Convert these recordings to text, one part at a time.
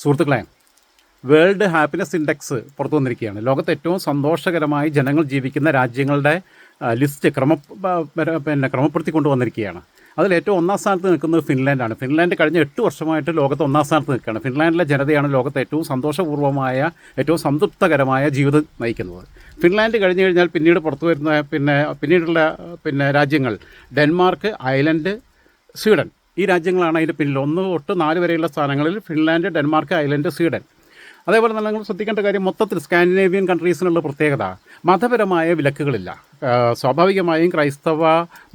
സുഹൃത്തുക്കളെ world happiness index പുറത്തു വന്നിരിക്കുകയാണ്. ലോകത്ത് ഏറ്റവും സന്തോഷകരമായി ജനങ്ങൾ ജീവിക്കുന്ന രാജ്യങ്ങളുടെ ലിസ്റ്റ് ക്രമ പിന്നെ ക്രമപ്പെടുത്തി കൊണ്ടുവന്നിരിക്കുകയാണ് അതിൽ ഏറ്റവും ഒന്നാം സ്ഥാനത്ത് നിൽക്കുന്നത് ഫിൻലാൻഡാണ്. ഫിൻലാൻഡ് കഴിഞ്ഞ എട്ട് വർഷമായിട്ട് ലോകത്ത് ഒന്നാം സ്ഥാനത്ത് നിൽക്കുകയാണ്. ഫിൻലാൻഡിലെ ജനതയാണ് ലോകത്ത് ഏറ്റവും സന്തോഷപൂർവമായ ഏറ്റവും സംതൃപ്തകരമായ ജീവിതം നയിക്കുന്നത്. ഫിൻലാൻഡ് കഴിഞ്ഞു കഴിഞ്ഞാൽ പിന്നീട് പുറത്തു വരുന്ന പിന്നെ പിന്നീടുള്ള പിന്നെ രാജ്യങ്ങൾ ഡെൻമാർക്ക് അയർലൻഡ് സ്വീഡൻ. ഈ രാജ്യങ്ങളാണ് അതിന്റെ പിന്നിൽ. ഒന്ന് തൊട്ട് നാല് വരെയുള്ള സ്ഥാനങ്ങളിൽ ഫിൻലാൻഡ് ഡെൻമാർക്ക് ഐലൻഡ് സ്വീഡൻ. അതേപോലെ തന്നെ നിങ്ങൾ ശ്രദ്ധിക്കേണ്ട കാര്യം മൊത്തത്തിൽ സ്കാൻഡിനേവിയൻ കൺട്രീസിനുള്ള പ്രത്യേകത മതപരമായ വിലക്കുകളില്ല. സ്വാഭാവികമായും ക്രൈസ്തവ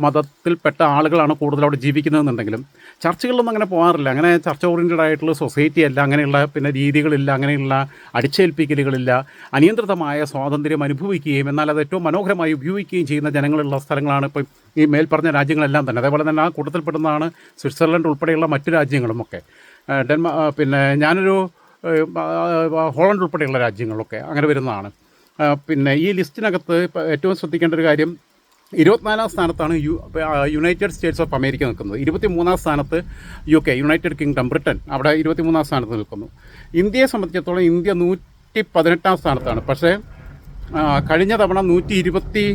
മതത്തിൽപ്പെട്ട ആളുകളാണ് കൂടുതൽ അവിടെ ജീവിക്കുന്നതെന്നുണ്ടെങ്കിലും ചർച്ചകളിലൊന്നും അങ്ങനെ പോകാറില്ല. അങ്ങനെ ചർച്ച ഓറിയന്റഡ് ആയിട്ടുള്ള സൊസൈറ്റി അല്ല അങ്ങനെയുള്ള പിന്നെ രീതികളില്ല അങ്ങനെയുള്ള അടിച്ചേൽപ്പിക്കലുകളില്ല. അനിയന്ത്രിതമായ സ്വാതന്ത്ര്യം അനുഭവിക്കുകയും എന്നാൽ അത് ഏറ്റവും മനോഹരമായി ഉപയോഗിക്കുകയും ചെയ്യുന്ന ജനങ്ങളുള്ള സ്ഥലങ്ങളാണ് ഇപ്പോൾ ഈ മേൽപ്പറഞ്ഞ രാജ്യങ്ങളെല്ലാം തന്നെ. അതേപോലെ തന്നെ ആ കൂട്ടത്തിൽപ്പെടുന്നതാണ് സ്വിറ്റ്സർലൻഡ് ഉൾപ്പെടെയുള്ള മറ്റു രാജ്യങ്ങളുമൊക്കെ ഡെൻമാ പിന്നെ ഞാനൊരു ഹോളണ്ട് ഉൾപ്പെടെയുള്ള രാജ്യങ്ങളൊക്കെ അങ്ങനെ വരുന്നതാണ്. പിന്നെ ഈ ലിസ്റ്റിനകത്ത് ഏറ്റവും ശ്രദ്ധിക്കേണ്ട ഒരു കാര്യം ഇരുപത്തിനാലാം സ്ഥാനത്താണ് U United States of America നിൽക്കുന്നത്. ഇരുപത്തി മൂന്നാം സ്ഥാനത്ത് U K United Kingdom Britain അവിടെ ഇരുപത്തി മൂന്നാം സ്ഥാനത്ത് നിൽക്കുന്നു. ഇന്ത്യയെ സംബന്ധിച്ചിടത്തോളം ഇന്ത്യ നൂറ്റി പതിനെട്ടാം സ്ഥാനത്താണ്. പക്ഷേ കഴിഞ്ഞ തവണ നൂറ്റി ഇരുപത്തി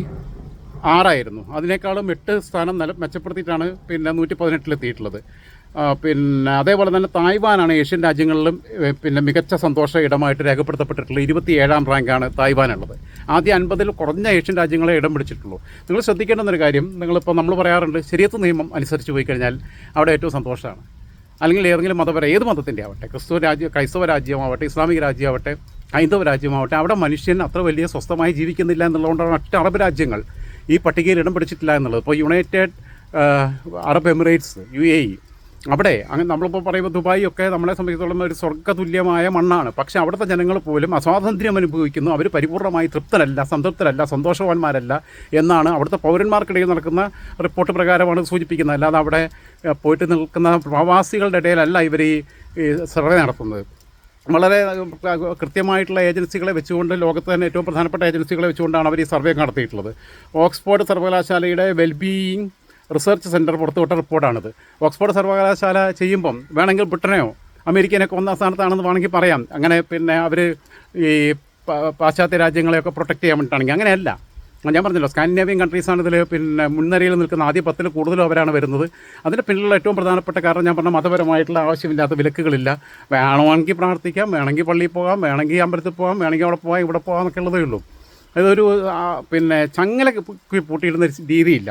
ആറായിരുന്നു അതിനേക്കാളും എട്ട് സ്ഥാനം നില മെച്ചപ്പെടുത്തിയിട്ടാണ് പിന്നെ നൂറ്റി പതിനെട്ടിലെത്തിയിട്ടുള്ളത് പിന്നെ അതേപോലെ തന്നെ തായ്വാനാണ് ഏഷ്യൻ രാജ്യങ്ങളിലും പിന്നെ മികച്ച സന്തോഷ ഇടമായിട്ട് രേഖപ്പെടുത്തപ്പെട്ടിട്ടുള്ള ഇരുപത്തി ഏഴാം റാങ്കാണ് തായ്വാനുള്ളത്. ആദ്യ അൻപതിൽ കുറഞ്ഞ ഏഷ്യൻ രാജ്യങ്ങളെ ഇടം പിടിച്ചിട്ടുള്ളൂ. നിങ്ങൾ ശ്രദ്ധിക്കേണ്ടുന്ന ഒരു കാര്യം നിങ്ങളിപ്പോൾ നമ്മൾ പറയാറുണ്ട് ശരിയത്ത് നിയമം അനുസരിച്ച് പോയി കഴിഞ്ഞാൽ അവിടെ ഏറ്റവും സന്തോഷമാണ്. അല്ലെങ്കിൽ ഏതെങ്കിലും മതപര ഏത് മതത്തിന്റെ ആവട്ടെ ക്രിസ്തു രാജ്യം ക്രൈസ്തവ രാജ്യമാവട്ടെ ഇസ്ലാമിക രാജ്യമാവട്ടെ ഹൈന്ദവ രാജ്യമാവട്ടെ അവിടെ മനുഷ്യൻ അത്ര വലിയ സ്വസ്ഥമായി ജീവിക്കുന്നില്ല എന്നുള്ളതുകൊണ്ടാണ് മറ്റ് അറബ് രാജ്യങ്ങൾ ഈ പട്ടികയിൽ ഇടം പിടിച്ചിട്ടില്ല എന്നുള്ളത്. ഇപ്പോൾ United Arab Emirates U A E അവിടെ അങ്ങനെ നമ്മളിപ്പോൾ പറയുമ്പോൾ ദുബായ് ഒക്കെ നമ്മളെ സംബന്ധിച്ചിടത്തോളം ഒരു സ്വർഗതുല്യമായ മണ്ണാണ്. പക്ഷേ അവിടുത്തെ ജനങ്ങൾ പോലും അസ്വാതന്ത്ര്യം അനുഭവിക്കുന്നു. അവർ പരിപൂർണമായി തൃപ്തരല്ല സംതൃപ്തരല്ല സന്തോഷവാന്മാരല്ല എന്നാണ് അവിടുത്തെ പൗരന്മാർക്കിടയിൽ നടക്കുന്ന റിപ്പോർട്ട് പ്രകാരമാണ് സൂചിപ്പിക്കുന്നത്. അല്ലാതെ അവിടെ പോയിട്ട് നിൽക്കുന്ന പ്രവാസികളുടെ ഇടയിലല്ല ഇവർ ഈ സർവേ നടത്തുന്നത്. വളരെ കൃത്യമായിട്ടുള്ള ഏജൻസികളെ വെച്ചുകൊണ്ട് ലോകത്ത് തന്നെ ഏറ്റവും പ്രധാനപ്പെട്ട ഏജൻസികളെ വെച്ചുകൊണ്ടാണ് അവർ ഈ സർവേ നടത്തിയിട്ടുള്ളത്. ഓക്സ്ഫോർഡ് സർവകലാശാലയുടെ വെൽബീയിങ് റിസർച്ച് സെന്റർ പുറത്തുവിട്ട റിപ്പോർട്ടാണിത്. ഓക്സ്ഫോർഡ് സർവകലാശാല ചെയ്യുമ്പം വേണമെങ്കിൽ ബ്രിട്ടനെയോ അമേരിക്കനൊക്കെ ഒന്നാം സ്ഥാനത്താണെന്ന് വേണമെങ്കിൽ പറയാം. അങ്ങനെ പിന്നെ അവർ ഈ പാശ്ചാത്യ രാജ്യങ്ങളെയൊക്കെ പ്രൊട്ടക്റ്റ് ചെയ്യാൻ വേണ്ടിയിട്ടാണെങ്കിൽ അങ്ങനെയല്ല. ഞാൻ പറഞ്ഞല്ലോ സ്കാൻഡിനേവിയൻ കൺട്രീസാണ് ഇതിൽ പിന്നെ മുൻനിരയിൽ നിൽക്കുന്ന ആദ്യ പത്തിൽ കൂടുതലും അവരാണ് വരുന്നത്. അതിന്റെ പിന്നിലുള്ള ഏറ്റവും പ്രധാനപ്പെട്ട കാരണം ഞാൻ പറഞ്ഞ മതപരമായിട്ടുള്ള ആവശ്യമില്ലാത്ത വിലക്കുകളില്ല. വേണമെങ്കിൽ പ്രാർത്ഥിക്കാം വേണമെങ്കിൽ പള്ളിയിൽ പോകാം വേണമെങ്കിൽ അമ്പലത്തിൽ പോകാം വേണമെങ്കിൽ അവിടെ പോകാം ഇവിടെ പോകാം എന്നൊക്കെ ഉള്ളതേ ഉള്ളൂ. അതൊരു പിന്നെ ചങ്ങല പൂട്ടിയിടുന്ന രീതിയില്ല.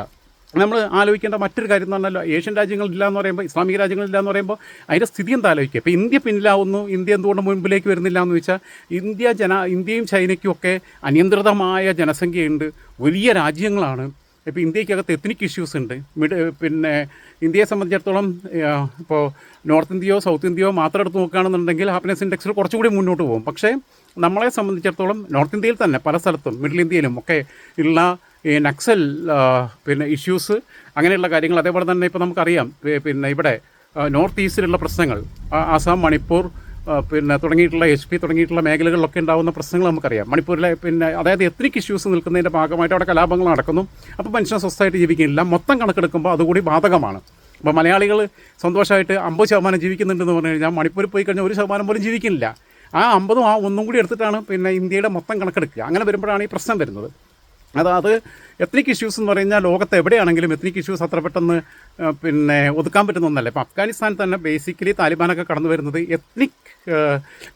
നമ്മൾ ആലോചിക്കേണ്ട മറ്റൊരു കാര്യം എന്ന് പറഞ്ഞാൽ ഏഷ്യൻ രാജ്യങ്ങളില്ല എന്ന് പറയുമ്പോൾ ഇസ്ലാമിക രാജ്യങ്ങളില്ല എന്ന് പറയുമ്പോൾ അതിന്റെ സ്ഥിതി എന്താ ആലോചിക്കുക? ഇപ്പോൾ ഇന്ത്യ പിന്നിലാവുന്നു ഇന്ത്യ എന്തുകൊണ്ട് മുൻപിലേക്ക് വരുന്നില്ല എന്ന് വെച്ചാൽ ഇന്ത്യ ജന ഇന്ത്യയും ചൈനയ്ക്കും ഒക്കെ അനിയന്ത്രിതമായ ജനസംഖ്യയുണ്ട് വലിയ രാജ്യങ്ങളാണ്. ഇപ്പോൾ ഇന്ത്യക്കകത്ത് എത്നിക് ഇഷ്യൂസ് ഉണ്ട്. മിഡ് പിന്നെ ഇന്ത്യയെ സംബന്ധിച്ചിടത്തോളം ഇപ്പോൾ നോർത്ത് ഇന്ത്യയോ സൗത്ത് ഇന്ത്യയോ മാത്രം എടുത്ത് നോക്കുകയാണെന്നുണ്ടെങ്കിൽ ഹാപ്പിനെസ് ഇൻഡെക്സിൽ കുറച്ചുകൂടി മുന്നോട്ട് പോകും. പക്ഷേ നമ്മളെ സംബന്ധിച്ചിടത്തോളം നോർത്ത് ഇന്ത്യയിൽ തന്നെ പല സ്ഥലത്തും മിഡിൽ ഇന്ത്യയിലും ഒക്കെ ഉള്ള ഈ നക്സൽ പിന്നെ ഇഷ്യൂസ് അങ്ങനെയുള്ള കാര്യങ്ങൾ അതേപോലെ തന്നെ ഇപ്പോൾ നമുക്കറിയാം. പിന്നെ ഇവിടെ നോർത്ത് ഈസ്റ്റിലുള്ള പ്രശ്നങ്ങൾ ആസാം മണിപ്പൂർ പിന്നെ തുടങ്ങിയിട്ടുള്ള എച്ച് പി തുടങ്ങിയിട്ടുള്ള മേഖലകളിലൊക്കെ ഉണ്ടാകുന്ന പ്രശ്നങ്ങൾ നമുക്കറിയാം. മണിപ്പൂരിലെ പിന്നെ അതായത് എത്രയ്ക്ക് ഇഷ്യൂസ് നിൽക്കുന്നതിന്റെ ഭാഗമായിട്ട് അവിടെ കലാപങ്ങൾ നടക്കുന്നു. അപ്പോൾ മനുഷ്യൻ സ്വസ്ഥമായിട്ട് ജീവിക്കുന്നില്ല. മൊത്തം കണക്കെടുക്കുമ്പോൾ അതുകൂടി ബാധകമാണ്. അപ്പോൾ മലയാളികൾ സന്തോഷമായിട്ട് അമ്പത് ശതമാനം ജീവിക്കുന്നുണ്ടെന്ന് പറഞ്ഞു കഴിഞ്ഞാൽ മണിപ്പൂരിൽ പോയി കഴിഞ്ഞാൽ ഒരു ശതമാനം പോലും ജീവിക്കുന്നില്ല. ആ അമ്പതും ആ ഒന്നും കൂടി എടുത്തിട്ടാണ് പിന്നെ ഇന്ത്യയുടെ മൊത്തം കണക്കെടുക്കുക. അങ്ങനെ വരുമ്പോഴാണ് ഈ പ്രശ്നം വരുന്നത്. അതായത് എത്നിക് ഇഷ്യൂസ് എന്ന് പറഞ്ഞാൽ ലോകത്ത് എവിടെയാണെങ്കിലും എത്നിക് ഇഷ്യൂസ് അത്ര പെട്ടെന്ന് പിന്നെ ഒതുക്കാൻ പറ്റുന്ന ഒന്നല്ല. ഇപ്പോൾ അഫ്ഗാനിസ്ഥാൻ തന്നെ ബേസിക്കലി താലിബാനൊക്കെ കടന്നു വരുന്നത് എത്നിക്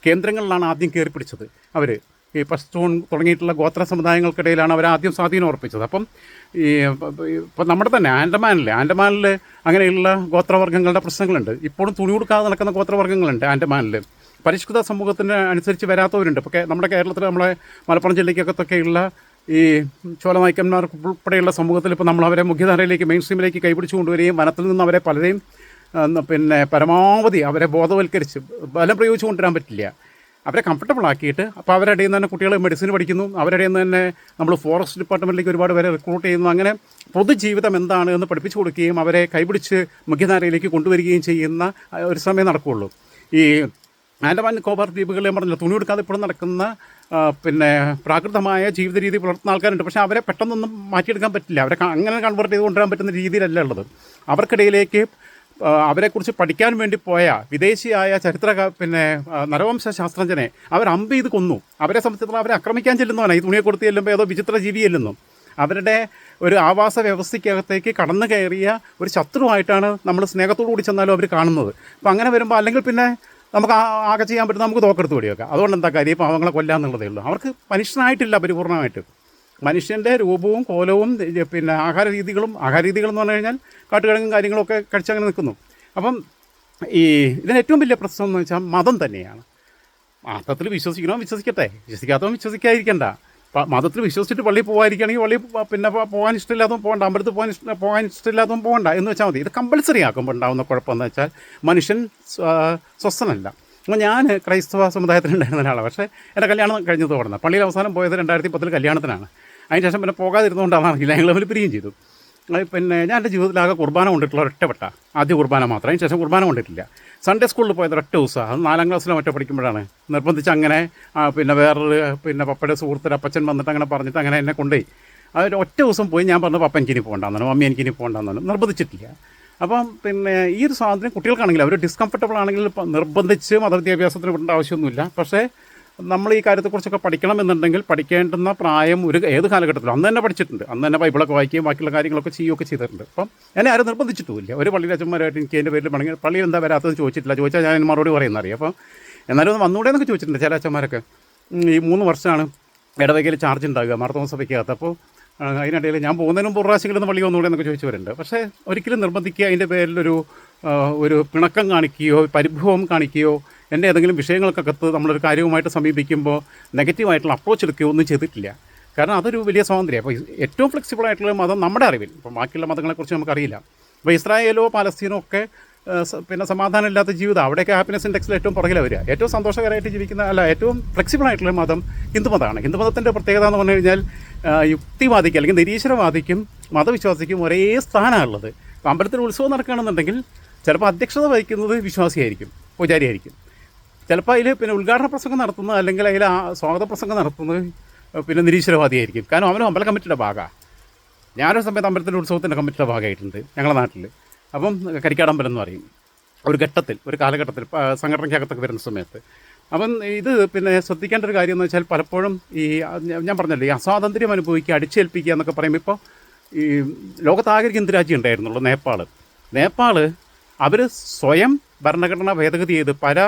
കേന്ദ്രങ്ങളിലാണ് ആദ്യം കയറി പിടിച്ചത് അവർ ഈ പഷ്തൂൺ തുടങ്ങിയിട്ടുള്ള ഗോത്ര സമുദായങ്ങൾക്കിടയിലാണ് അവർ ആദ്യം സ്വാധീനം ഉറപ്പിച്ചത്. അപ്പം ഈ ഇപ്പം നമ്മുടെ തന്നെ ആൻഡമാനിൽ ആൻഡമാനിൽ അങ്ങനെയുള്ള ഗോത്രവർഗങ്ങളുടെ പ്രശ്നങ്ങളുണ്ട്. ഇപ്പോഴും തുണി കൊടുക്കാതെ നടക്കുന്ന ഗോത്രവർഗങ്ങളുണ്ട് ആൻഡമാനിൽ പരിഷ്കൃത സമൂഹത്തിന് അനുസരിച്ച് വരാത്തവരുണ്ട്. ഇപ്പോൾ നമ്മുടെ കേരളത്തിൽ നമ്മളെ മലപ്പുറം ജില്ലയ്ക്കകത്തൊക്കെയുള്ള ഈ ചോല നായ്ക്കന്മാർ ഉൾപ്പെടെയുള്ള സമൂഹത്തിൽ ഇപ്പോൾ നമ്മൾ അവരെ മുഖ്യധാരയിലേക്ക് മെയിൻ സ്ട്രീമിലേക്ക് കൈപിടിച്ചു കൊണ്ടുവരികയും വനത്തിൽ നിന്ന് അവരെ പലരെയും പിന്നെ പരമാവധി അവരെ ബോധവൽക്കരിച്ച് ബലം പ്രയോഗിച്ചു കൊണ്ടുവരാൻ പറ്റില്ല. അവരെ കംഫർട്ടബിൾ ആക്കിയിട്ട് അപ്പോൾ അവരുടെ നിന്ന് തന്നെ കുട്ടികൾ മെഡിസിൻ പഠിക്കുന്നു. അവരുടെ നിന്ന് തന്നെ നമ്മൾ ഫോറസ്റ്റ് ഡിപ്പാർട്ട്മെന്റിലേക്ക് ഒരുപാട് പേരെ റിക്രൂട്ട് ചെയ്യുന്നു. അങ്ങനെ പൊതുജീവിതം എന്താണ് എന്ന് പഠിപ്പിച്ചു കൊടുക്കുകയും അവരെ കൈപിടിച്ച് മുഖ്യധാരയിലേക്ക് കൊണ്ടുവരികയും ചെയ്യുന്ന ഒരു സമയം നടക്കുകയുള്ളൂ. ഈ ആൻഡമാൻ നിക്കോബാർ ദ്വീപുകളിൽ ഞാൻ തുണി എടുക്കാതെ ഇപ്പോഴും നടക്കുന്ന പിന്നെ പ്രാകൃതമായ ജീവിത രീതി പുലർത്തുന്ന ആൾക്കാരുണ്ട്. പക്ഷേ അവരെ പെട്ടെന്നൊന്നും മാറ്റിയെടുക്കാൻ പറ്റില്ല. അവരെ അങ്ങനെ കൺവേർട്ട് ചെയ്ത് കൊണ്ടുവരാൻ പറ്റുന്ന രീതിയിലല്ല ഉള്ളത്. അവർക്കിടയിലേക്ക് അവരെക്കുറിച്ച് പഠിക്കാൻ വേണ്ടി പോയ വിദേശിയായ ചരിത്ര പിന്നെ നരവംശ ശാസ്ത്രജ്ഞനെ അവർ അമ്പ് ചെയ്ത് കൊന്നു. അവരെ സംബന്ധിച്ചിടത്തോളം അവരെ ആക്രമിക്കാൻ ചെല്ലുന്നവനാണ്. ഈ തുണിയെ കൊടുത്ത് ചെല്ലുമ്പോൾ ഏതോ വിചിത്ര ജീവി ചെല്ലുന്നു. അവരുടെ ഒരു ആവാസ വ്യവസ്ഥയ്ക്കകത്തേക്ക് കടന്നു കയറിയ ഒരു ശത്രുവായിട്ടാണ് നമ്മൾ സ്നേഹത്തോടു കൂടി ചെന്നാലും അവർ കാണുന്നത്. അപ്പം അങ്ങനെ വരുമ്പോൾ അല്ലെങ്കിൽ പിന്നെ നമുക്ക് ആകെ ചെയ്യാൻ പറ്റും നമുക്ക് തോക്കെടുത്ത് വെടിവെക്കാം അതുകൊണ്ട് എന്താ കാര്യം? ഇപ്പോൾ അവങ്ങളെ കൊല്ലാന്നുള്ളതേ ഉള്ളൂ. അവർക്ക് മനുഷ്യനായിട്ടില്ല പരിപൂർണമായിട്ട്. മനുഷ്യന്റെ രൂപവും കോലവും പിന്നെ ആഹാര രീതികളും ആഹാര രീതികളെന്ന് പറഞ്ഞു കഴിഞ്ഞാൽ കാട്ടുകിഴങ്ങും കാര്യങ്ങളൊക്കെ കഴിച്ചങ്ങനെ നിൽക്കുന്നു. അപ്പം ഈ ഇതിന് ഏറ്റവും വലിയ പ്രശ്നം എന്ന് വെച്ചാൽ മതം തന്നെയാണ്. മതത്തിൽ വിശ്വസിക്കണോ? വിശ്വസിക്കട്ടെ. വിശ്വസിക്കാത്തവൻ വിശ്വസിക്കാതിരിക്കണ്ട. മതത്തിൽ വിശ്വസിച്ചിട്ട് പള്ളിയിൽ പോകാതിരിക്കുകയാണെങ്കിൽ പള്ളി പിന്നെ പോകാൻ ഇഷ്ടമില്ലാത്തതും പോകണ്ട അമ്പലത്തിൽ പോകാൻ ഇഷ്ട പോകാൻ ഇഷ്ടമില്ലാത്തതും പോകണ്ട എന്ന് വെച്ചാൽ മതി. ഇത് കമ്പൽസറി ആക്കുമ്പോൾ ഉണ്ടാകുന്ന കുഴപ്പമെന്ന് വെച്ചാൽ മനുഷ്യൻ സ്വസ്ഥനല്ല. അപ്പോൾ ഞാൻ ക്രൈസ്തവ സമുദായത്തിലുണ്ടായിരുന്ന ഒരാളാണ്. പക്ഷേ എന്റെ കല്യാണം കഴിഞ്ഞത് തുടർന്ന് പള്ളിയിൽ അവസാനം പോയത് രണ്ടായിരത്തി പത്തിൽ കല്യാണത്തിനാണ്. അതിന് ശേഷം പിന്നെ പോകാതിരുന്നുകൊണ്ടാണ് അറിയില്ല. ഞങ്ങൾ അവർ പിരിയും ചെയ്തു. പിന്നെ ഞാൻ എന്റെ ജീവിതത്തിലാകെ കുർബാന കൊണ്ടിട്ടുള്ള ഒറ്റപ്പെട്ട ആദ്യ കുർബാന മാത്രം. അതിന് ശേഷം കുർബാന കൊണ്ടിട്ടില്ല. സൺഡേ സ്കൂളിൽ പോയത് ഒറ്റ ദിവസമാണ് അത് നാലാം ക്ലാസ്സിലോ മറ്റോ പഠിക്കുമ്പോഴാണ്. നിർബന്ധിച്ച് അങ്ങനെ പിന്നെ വേറൊരു പിന്നെ പപ്പയുടെ സുഹൃത്തിന്റെ അപ്പച്ചൻ വന്നിട്ട് അങ്ങനെ പറഞ്ഞിട്ട് അങ്ങനെ എന്നെ കൊണ്ടുപോയി. അവർ ഒറ്റ ദിവസം പോയി ഞാൻ പറഞ്ഞു പപ്പ എനിക്കിനി പോകണ്ടെന്നു മമ്മി എനിക്കിനി പോകണ്ടെന്നു നിർബന്ധിച്ചിട്ടില്ല. അപ്പം പിന്നെ ഈ ഒരു സ്വാതന്ത്ര്യം കുട്ടികൾക്കാണെങ്കിൽ അവർ ഡിസ്കംഫർട്ടബിൾ ആണെങ്കിൽ നിർബന്ധിച്ച് മതവിദ്യാഭ്യാസത്തിന് വിടേണ്ട ആവശ്യമൊന്നുമില്ല. പക്ഷേ നമ്മൾ ഈ കാര്യത്തെക്കുറിച്ചൊക്കെ പഠിക്കണമെന്നുണ്ടെങ്കിൽ പഠിക്കേണ്ടുന്ന പ്രായം ഒരു ഏത് കാലഘട്ടത്തിലും അന്ന് തന്നെ പഠിച്ചിട്ടുണ്ട്. അന്ന് തന്നെ ബൈബിളൊക്കെ വായിക്കുകയും ബാക്കിയുള്ള കാര്യങ്ങളൊക്കെ ചെയ്യുകയൊക്കെ ചെയ്തിട്ടുണ്ട്. അപ്പം എന്നെ ആരും നിർബന്ധിച്ചിട്ടുമില്ല. ഒരു പള്ളിയിലെ അച്ഛന്മാരായിട്ട് എനിക്ക് എന്റെ പേരിൽ പണി പള്ളിയിൽ എന്താ വരാത്തത് ചോദിച്ചിട്ടില്ല. ചോദിച്ചാൽ ഞാൻ മറുപടി പറയുന്നറിയാം. അപ്പം എന്നാലും ഒന്ന് വന്നൂടെ എന്നൊക്കെ ചോദിച്ചിട്ടുണ്ട് ചില അച്ഛന്മാരൊക്കെ. ഈ മൂന്ന് വർഷമാണ് ഇടവകയിൽ ചാർജ് ഉണ്ടാകുക മാർത്തോമ സഭയ്ക്കകത്ത്. അപ്പോൾ അതിനിടയിൽ ഞാൻ പോകുന്നതിന് മുമ്പ് നിന്ന് പ്രാവശ്യങ്ങളിൽ ഒന്ന് പള്ളി വന്നുകൂടെ എന്നൊക്കെ ചോദിച്ചവരുണ്ട്. പക്ഷേ ഒരിക്കലും നിർബന്ധിക്കുക അതിന്റെ പേരിലൊരു ഒരു പിണക്കം കാണിക്കുകയോ പരിഭവം കാണിക്കുകയോ എന്റെ ഏതെങ്കിലും വിഷയങ്ങൾക്കകത്ത് നമ്മളൊരു കാര്യവുമായിട്ട് സമീപിക്കുമ്പോൾ നെഗറ്റീവായിട്ടുള്ള അപ്രോച്ച് എടുക്കുകയോ ഒന്നും ചെയ്തിട്ടില്ല. കാരണം അതൊരു വലിയ സ്വാതന്ത്ര്യം. അപ്പോൾ ഏറ്റവും ഫ്ലെക്സിബിൾ ആയിട്ടുള്ള മതം നമ്മുടെ അറിവിൽ. ഇപ്പം ബാക്കിയുള്ള മതങ്ങളെക്കുറിച്ച് നമുക്കറിയില്ല. അപ്പോൾ ഇസ്രായേലോ പാലസ്തീനോ ഒക്കെ പിന്നെ സമാധാനമില്ലാത്ത ജീവിതം. അവിടെയൊക്കെ ഹാപ്പിനെസ് ഇൻഡെക്സിൽ ഏറ്റവും പുറകിൽ വരിക. ഏറ്റവും സന്തോഷകരമായിട്ട് ജീവിക്കുന്ന അല്ല ഏറ്റവും ഫ്ലെക്സിബിൾ ആയിട്ടുള്ള മതം ഹിന്ദുമതമാണ്. ഹിന്ദുമതത്തിന്റെ പ്രത്യേകത എന്ന് പറഞ്ഞു കഴിഞ്ഞാൽ യുക്തിവാദിക്കും അല്ലെങ്കിൽ നിരീശ്വരവാദിക്കും മതവിശ്വാസിക്കും ഒരേ സ്ഥാനമാണ് ഉള്ളത്. അമ്പലത്തിൽ ഉത്സവം നടക്കുകയാണെന്നുണ്ടെങ്കിൽ ചിലപ്പോൾ അധ്യക്ഷത വഹിക്കുന്നത് വിശ്വാസിയായിരിക്കും പൂജാരിയായിരിക്കും. ചിലപ്പോൾ അതിൽ പിന്നെ ഉദ്ഘാടന പ്രസംഗം നടത്തുന്നത് അല്ലെങ്കിൽ അതിൽ സ്വാഗത പ്രസംഗം നടത്തുന്നത് പിന്നെ നിരീശ്വരവാദിയായിരിക്കും. കാരണം അവനും അമ്പല കമ്മിറ്റിയുടെ ഭാഗമാണ് ഞാനൊരു സമയത്ത് അമ്പലത്തിന്റെ ഉത്സവത്തിന്റെ കമ്മിറ്റിയുടെ ഭാഗമായിട്ടുണ്ട് ഞങ്ങളുടെ നാട്ടിൽ അപ്പം കരിക്കാടമ്പലം എന്ന് പറയും. ഒരു ഘട്ടത്തിൽ ഒരു കാലഘട്ടത്തിൽ സംഘടനയ്ക്കകത്തൊക്കെ വരുന്ന സമയത്ത്. അപ്പം ഇത് പിന്നെ ശ്രദ്ധിക്കേണ്ട ഒരു കാര്യം എന്ന് വെച്ചാൽ പലപ്പോഴും ഈ ഞാൻ- പറഞ്ഞല്ലോ ഈ അസ്വാതന്ത്ര്യം അനുഭവിക്കുക അടിച്ചേൽപ്പിക്കുക എന്നൊക്കെ പറയുമ്പോൾ ഇപ്പോൾ ഈ ലോകത്താകെ ഒരു ഹിന്ദു രാജ്യം ഉണ്ടായിരുന്നുള്ളൂ നേപ്പാൾ നേപ്പാൾ അവർ സ്വയം ഭരണഘടന ഭേദഗതി ചെയ്ത് പല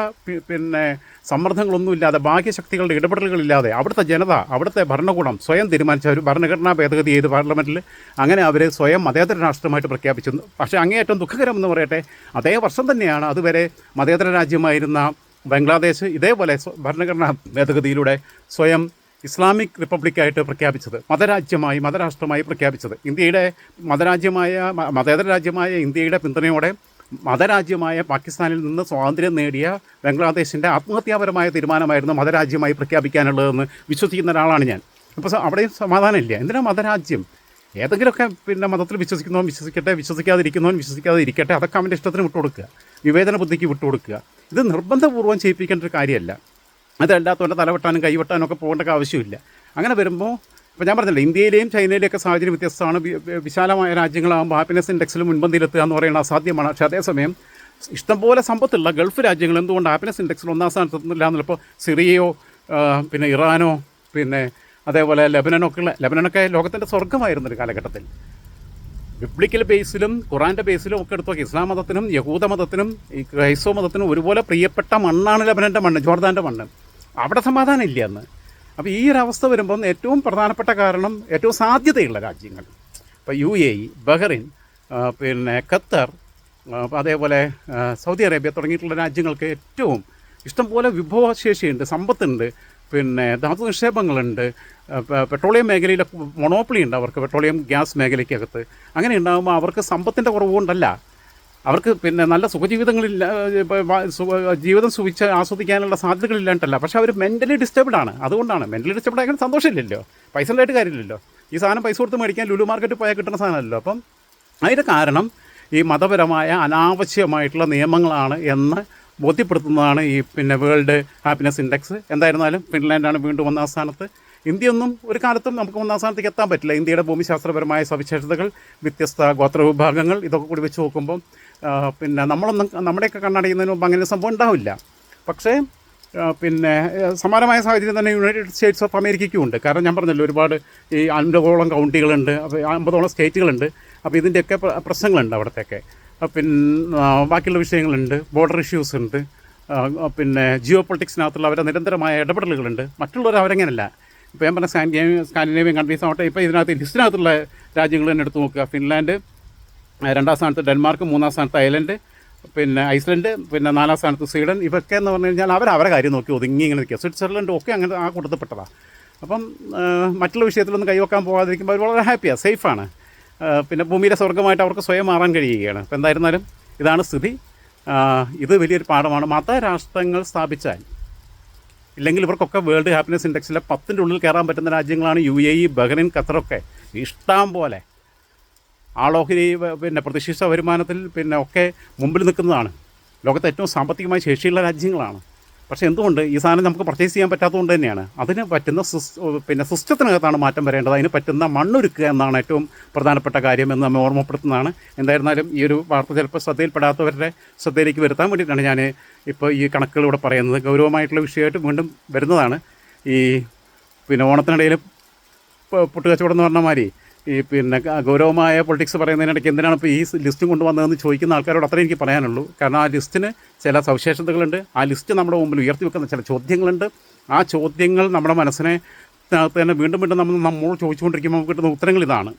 പിന്നെ സമ്മർദ്ദങ്ങളൊന്നുമില്ലാതെ ബാഹ്യശക്തികളുടെ ഇടപെടലുകളില്ലാതെ അവിടുത്തെ ജനത അവിടുത്തെ ഭരണകൂടം സ്വയം തീരുമാനിച്ച ഒരു ഭരണഘടനാ ഭേദഗതി ചെയ്ത് പാർലമെന്റിൽ അങ്ങനെ അവർ സ്വയം മതേതര രാഷ്ട്രമായിട്ട് പ്രഖ്യാപിച്ചു പക്ഷേ അങ്ങേയറ്റം ദുഃഖകരം എന്ന് പറയട്ടെ അതേ വർഷം തന്നെയാണ് അതുവരെ മതേതര രാജ്യമായിരുന്ന ബംഗ്ലാദേശ് ഇതേപോലെ ഭരണഘടനാ ഭേദഗതിയിലൂടെ സ്വയം ഇസ്ലാമിക് റിപ്പബ്ലിക്കായിട്ട് പ്രഖ്യാപിച്ചത് മതരാജ്യമായി മതരാഷ്ട്രമായി പ്രഖ്യാപിച്ചത്. ഇന്ത്യയുടെ മതരാജ്യമായ മതേതര രാജ്യമായ ഇന്ത്യയുടെ പിന്തുണയോടെ മതരാജ്യമായ പാകിസ്ഥാനിൽ നിന്ന് സ്വാതന്ത്ര്യം നേടിയ ബംഗ്ലാദേശിന്റെ ആത്മഹത്യാപരമായ തീരുമാനമായിരുന്നു മതരാജ്യമായി പ്രഖ്യാപിക്കാനുള്ളതെന്ന് വിശ്വസിക്കുന്ന ഒരാളാണ് ഞാൻ. അപ്പോൾ അവിടെയും സമാധാനമില്ല? എന്തിനാ മതരാജ്യം? ഏതെങ്കിലുമൊക്കെ പിന്നെ മതത്തിൽ വിശ്വസിക്കുന്നവൻ വിശ്വസിക്കട്ടെ വിശ്വസിക്കാതിരിക്കുന്നവൻ വിശ്വസിക്കാതെ ഇരിക്കട്ടെ അതൊക്കെ അവന്റെ ഇഷ്ടത്തിന് വിട്ടുകൊടുക്കുക. വിവേചന ബുദ്ധിക്ക് വിട്ടുകൊടുക്കുക. ഇത് നിർബന്ധപൂർവം ചെയ്യിപ്പിക്കേണ്ട ഒരു കാര്യമല്ല. അതല്ലാത്തവന്റെ തലവെട്ടാനും കൈവെട്ടാനും ഒക്കെ പോകേണ്ട ആവശ്യമില്ല. അങ്ങനെ വരുമ്പോൾ ഇപ്പോൾ ഞാൻ പറഞ്ഞില്ല ഇന്ത്യയിലെയും ചൈനയിലെയും ഒക്കെ സാഹചര്യം വ്യത്യസ്തമാണ്. വിശാലമായ രാജ്യങ്ങളാകുമ്പോൾ ഹാപ്പിനെസ് ഇൻഡെക്സിൽ മുൻപന്തിയിലെത്തുക എന്ന് പറയുന്നത് അസാധ്യമാണ്. പക്ഷേ അതേസമയം ഇഷ്ടംപോലെ സമ്പത്തുള്ള ഗൾഫ് രാജ്യങ്ങൾ എന്തുകൊണ്ട് ഹാപ്പിനെസ് ഇൻഡെക്സിൽ ഒന്നാം സ്ഥാനത്ത് എത്തുന്നില്ല എന്നുള്ളപ്പോൾ സിറിയയോ പിന്നെ ഇറാനോ പിന്നെ അതേപോലെ ലെബനനൊക്കെ ഉള്ള ലെബനനൊക്കെ ലോകത്തിന്റെ സ്വർഗമായിരുന്നു ഒരു കാലഘട്ടത്തിൽ. ബിബ്ലിക്കൽ ബേസിലും ഖുറാന്റെ ബേസിലും ഒക്കെ എടുത്തു നോക്കി ഇസ്ലാം മതത്തിനും യഹൂദ മതത്തിനും ഈ ക്രൈസ്തവ മതത്തിനും ഒരുപോലെ പ്രിയപ്പെട്ട മണ്ണാണ് ലബനന്റെ മണ്ണ് ജോർദാന്റെ മണ്ണ്. അവിടെ സമാധാനം ഇല്ല എന്ന് അപ്പോൾ ഈ ഒരു അവസ്ഥ വരുമ്പം ഏറ്റവും പ്രധാനപ്പെട്ട കാരണം ഏറ്റവും സാധ്യതയുള്ള രാജ്യങ്ങൾ. ഇപ്പോൾ യു എ ഇ ബഹ്റിൻ പിന്നെ ഖത്തർ അതേപോലെ സൗദി അറേബ്യ തുടങ്ങിയിട്ടുള്ള രാജ്യങ്ങൾക്ക് ഏറ്റവും ഇഷ്ടംപോലെ വിഭവശേഷിയുണ്ട് സമ്പത്തുണ്ട്. പിന്നെ ധാതു നിക്ഷേപങ്ങളുണ്ട്. പെട്രോളിയം മേഖലയിലെ മൊണോപ്പൊളി ഉണ്ട് അവർക്ക് പെട്രോളിയം ഗ്യാസ് മേഖലയ്ക്കകത്ത്. അങ്ങനെ ഉണ്ടാകുമ്പോൾ അവർക്ക് സമ്പത്തിന്റെ കുറവ് കൊണ്ടല്ല അവർക്ക് പിന്നെ നല്ല സുഖജീവിതങ്ങളില്ല ജീവിതം സുഖിച്ച് ആസ്വദിക്കാനുള്ള സാധ്യതകളില്ലാണ്ടല്ല. പക്ഷേ അവർ മെന്റലി ഡിസ്റ്റർബ്ഡ് ആണ്. അതുകൊണ്ടാണ്. മെന്റലി ഡിസ്റ്റർബ്ഡ് ആയാലും സന്തോഷമില്ലല്ലോ. പൈസ ഉണ്ടായിട്ട് കാര്യമില്ലല്ലോ. ഈ സാധനം പൈസ കൊടുത്ത് മേടിക്കാൻ ലുലു മാർക്കറ്റ് പോയാൽ കിട്ടുന്ന സാധനമല്ലോ അപ്പം അതിന്റെ കാരണം ഈ മതപരമായ അനാവശ്യമായിട്ടുള്ള നിയമങ്ങളാണ് എന്ന് ബോധ്യപ്പെടുത്തുന്നതാണ് ഈ പിന്നെ വേൾഡ് ഹാപ്പിനെസ് ഇൻഡെക്സ് എന്തായിരുന്നാലും ഫിൻലാൻഡാണ് വീണ്ടും ഒന്നാം സ്ഥാനത്ത്. ഇന്ത്യയൊന്നും ഒരു കാലത്തും നമുക്ക് ഒന്നാം സ്ഥാനത്തേക്ക് എത്താൻ പറ്റില്ല. ഇന്ത്യയുടെ ഭൂമിശാസ്ത്രപരമായ സവിശേഷതകൾ വ്യത്യസ്ത ഗോത്ര വിഭാഗങ്ങൾ ഇതൊക്കെ കൂടി വെച്ച് നോക്കുമ്പോൾ പിന്നെ നമ്മളൊന്നും നമ്മുടെയൊക്കെ കണ്ണടയുന്നതിന് മുമ്പ് അങ്ങനെ സംഭവം ഉണ്ടാവില്ല. പക്ഷേ പിന്നെ സമാനമായ സാഹചര്യം തന്നെ യുണൈറ്റഡ് സ്റ്റേറ്റ്സ് ഓഫ് അമേരിക്കയ്ക്കും ഉണ്ട്. കാരണം ഞാൻ പറഞ്ഞല്ലോ ഒരുപാട് ഈ അൻപതോളം കൗണ്ടികളുണ്ട് അപ്പോൾ അമ്പതോളം സ്റ്റേറ്റുകളുണ്ട്. അപ്പോൾ ഇതിന്റെയൊക്കെ പ്ര- പ്രശ്നങ്ങളുണ്ട് അവിടത്തെയൊക്കെ. പിന്നെ ബാക്കിയുള്ള വിഷയങ്ങളുണ്ട്. ബോർഡർ ഇഷ്യൂസ് ഉണ്ട്. പിന്നെ ജിയോ പൊളിറ്റിക്സിനകത്തുള്ള അവരെ നിരന്തരമായ ഇടപെടലുകളുണ്ട്. മറ്റുള്ളവർ അവരെങ്ങനെയല്ല ഇപ്പോൾ ഞാൻ പറഞ്ഞ സ്കാൻഡിനേവിയൻ സ്കാൻഡിനേവിയൻ കൺട്രീസ് ആവട്ടെ ഇപ്പോൾ ഇതിനകത്ത് ലിസ്റ്റിനകത്തുള്ള രാജ്യങ്ങൾ തന്നെ എടുത്ത് നോക്കുക. ഫിൻലാൻഡ് രണ്ടാം സ്ഥാനത്ത് ഡെൻമാർക്ക് മൂന്നാം സ്ഥാനത്ത് അയലൻഡ് പിന്നെ ഐസ്ലൻഡ് പിന്നെ നാലാം സ്ഥാനത്ത് സ്വീഡൻ. ഇവയൊക്കെ എന്ന് പറഞ്ഞു കഴിഞ്ഞാൽ അവർ അവരെ കാര്യം നോക്കി ഒതുങ്ങി ഇങ്ങനെ നിൽക്കുക. സ്വിറ്റ്സർലൻഡ് ഒക്കെ അങ്ങനെ ആ കൂട്ടത്തിൽപ്പെട്ടതാണ് അപ്പം മറ്റുള്ള വിഷയത്തിലൊന്നും കൈവക്കാൻ പോകാതിരിക്കുമ്പോൾ അവർ വളരെ ഹാപ്പിയാണ് സേഫാണ്. പിന്നെ ഭൂമിയിലെ സ്വർഗമായിട്ട് അവർക്ക് സ്വയം മാറാൻ കഴിയുകയാണ്. അപ്പോൾ എന്തായിരുന്നാലും ഇതാണ് സ്ഥിതി. ഇത് വലിയൊരു പാഠമാണ്. മതരാഷ്ട്രങ്ങൾ സ്ഥാപിച്ചാൽ ഇല്ലെങ്കിൽ ഇവർക്കൊക്കെ വേൾഡ് ഹാപ്പിനെസ് ഇൻഡെക്സിലെ പത്തിന്റെ ഉള്ളിൽ കയറാൻ പറ്റുന്ന രാജ്യങ്ങളാണ് യു എ ഇ ബഹ്റിൻ ഖത്തറൊക്കെ. ഇഷ്ടം പോലെ. ആളോഹരി പിന്നെ പ്രതിഷ്ഠിത വരുമാനത്തിൽ പിന്നെ ഒക്കെ മുമ്പിൽ നിൽക്കുന്നതാണ്. ലോകത്തെ ഏറ്റവും സാമ്പത്തികമായി ശേഷിയുള്ള രാജ്യങ്ങളാണ്. പക്ഷേ എന്തുകൊണ്ട് ഈ സാധനം നമുക്ക് പർച്ചേസ് ചെയ്യാൻ പറ്റാത്തതുകൊണ്ട് തന്നെയാണ്? അതിന് പറ്റുന്ന പിന്നെ സിസ്റ്റത്തിനകത്താണ് മാറ്റം വരേണ്ടത്. അതിന് പറ്റുന്ന മണ്ണൊരുക്കുക എന്നാണ് ഏറ്റവും പ്രധാനപ്പെട്ട കാര്യം എന്ന് നമ്മൾ ഓർമ്മപ്പെടുത്തുന്നതാണ്. എന്തായിരുന്നാലും ഈ ഒരു വാർത്ത ചിലപ്പോൾ ശ്രദ്ധയിൽപ്പെടാത്തവരുടെ ശ്രദ്ധയിലേക്ക് വരുത്താൻ വേണ്ടിയിട്ടാണ് ഞാൻ ഇപ്പോൾ ഈ കണക്കുകൾ ഇവിടെ പറയുന്നത്. ഗൗരവമായിട്ടുള്ള വിഷയമായിട്ട് വീണ്ടും വരുന്നതാണ്. ഈ പിന്നെ ഓണത്തിനിടയിൽ പുട്ടുകച്ചവടം എന്ന് പറഞ്ഞ മാതിരി ഈ പിന്നെ ഗൗരവമായ പൊളിറ്റിക്സ് പറയുന്നതിനിടയ്ക്ക് എന്തിനാണ് ഇപ്പോൾ ഈ ലിസ്റ്റ് കൊണ്ടുവന്നതെന്ന് ചോദിക്കുന്ന ആൾക്കാരോട് അത്രേ എനിക്ക് പറയാനുള്ളൂ. കാരണം ആ ലിസ്റ്റിന് ചില സവിശേഷതകളുണ്ട്. ആ ലിസ്റ്റ് നമ്മുടെ മുമ്പിൽ ഉയർത്തി വെക്കുന്ന ചില ചോദ്യങ്ങളുണ്ട്. ആ ചോദ്യങ്ങൾ നമ്മുടെ മനസ്സിനെ തന്നെ വീണ്ടും വീണ്ടും നമ്മൾ നമ്മളോട് ചോദിച്ചുകൊണ്ടിരിക്കുമ്പോൾ നമുക്ക് കിട്ടുന്ന ഉത്തരങ്ങൾ ഇതാണ്.